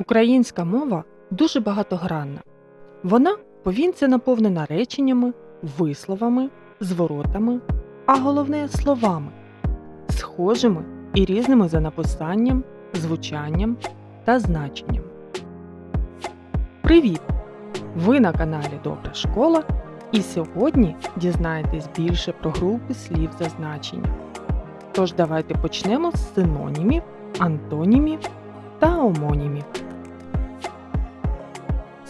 Українська мова дуже багатогранна. Вона повінця наповнена реченнями, висловами, зворотами, а головне словами, схожими і різними за написанням, звучанням та значенням. Привіт! Ви на каналі Добра школа, і сьогодні дізнаєтесь більше про групи слів за значенням. Тож давайте почнемо з синонімів, антонімів та омонімів.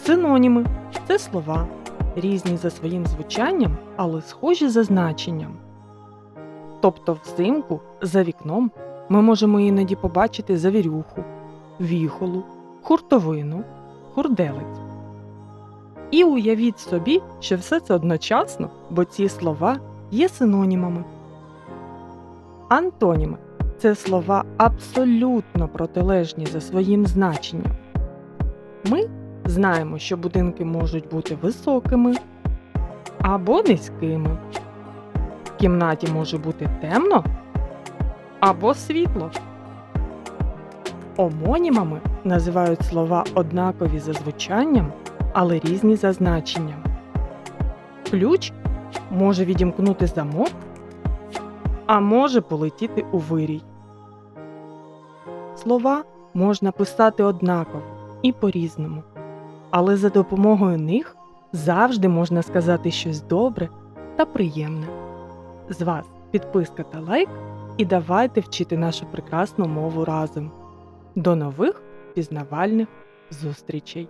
Синоніми це слова, різні за своїм звучанням, але схожі за значенням. Тобто взимку за вікном ми можемо іноді побачити завірюху, віхолу, хуртовину, хурделець. І уявіть собі, що все це одночасно, бо ці слова є синонімами. Антоніми це слова абсолютно протилежні за своїм значенням. Ми знаємо, що будинки можуть бути високими або низькими. В кімнаті може бути темно або світло. Омонімами називають слова однакові за звучанням, але різні за значенням. Ключ може відімкнути замок, а може полетіти у вирій. Слова можна писати однаково і по-різному, але за допомогою них завжди можна сказати щось добре та приємне. З вас підписка та лайк, і давайте вчити нашу прекрасну мову разом. До нових пізнавальних зустрічей!